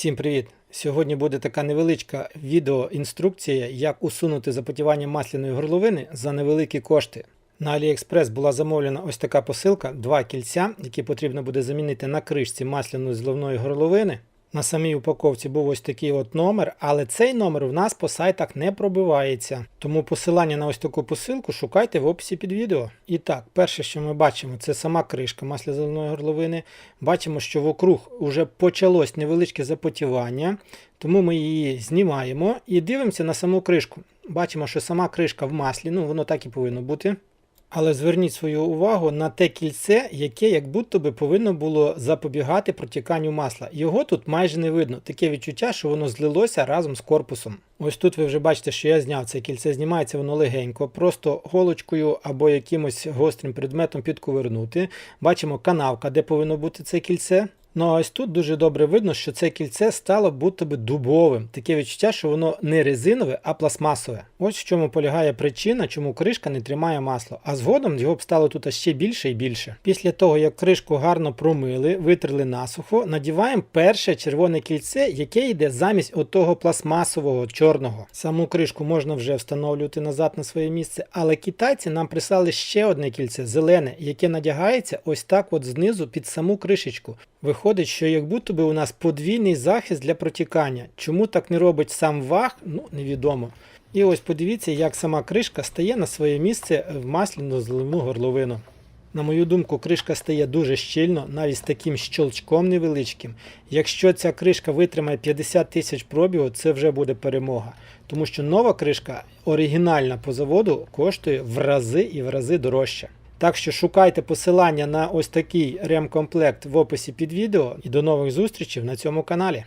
Всім привіт! Сьогодні буде така невеличка відеоінструкція, як усунути запотівання масляної горловини за невеликі кошти. На AliExpress була замовлена ось така посилка, два кільця, які потрібно буде замінити на кришці масляної зливної горловини. На самій упаковці був ось такий от номер, але цей номер в нас по сайтах не пробивається. Тому посилання на ось таку посилку шукайте в описі під відео. І так, перше, що ми бачимо, це сама кришка масляної горловини. Бачимо, що вокруг вже почалось невеличке запотівання, тому ми її знімаємо і дивимося на саму кришку. Бачимо, що сама кришка в маслі, ну воно так і повинно бути. Але зверніть свою увагу на те кільце, яке як будто би повинно було запобігати протіканню масла. Його тут майже не видно. Таке відчуття, що воно злилося разом з корпусом. Ось тут ви вже бачите, що я зняв це кільце, знімається воно легенько, просто голочкою або якимось гострим предметом підковернути. Бачимо канавка, де повинно бути це кільце. Ну а ось тут дуже добре видно, що це кільце стало будто би дубовим. Таке відчуття, що воно не резинове, а пластмасове. Ось в чому полягає причина, чому кришка не тримає масло. А згодом його б стало тут ще більше і більше. Після того, як кришку гарно промили, витерли насухо, надіваємо перше червоне кільце, яке йде замість отого пластмасового чорного. Саму кришку можна вже встановлювати назад на своє місце, але китайці нам прислали ще одне кільце зелене, яке надягається ось так от знизу під саму кришечку. Виходить, що як будто би у нас подвійний захист для протікання. Чому так не робить сам ваг, ну невідомо. І ось подивіться, як сама кришка стає на своє місце в масляну зливну горловину. На мою думку, кришка стає дуже щільно, навіть з таким щелчком невеличким. Якщо ця кришка витримає 50 тисяч пробігу, це вже буде перемога. Тому що нова кришка, оригінальна по заводу, коштує в рази і в рази дорожче. Так що шукайте посилання на ось такий ремкомплект в описі під відео і до нових зустрічей на цьому каналі.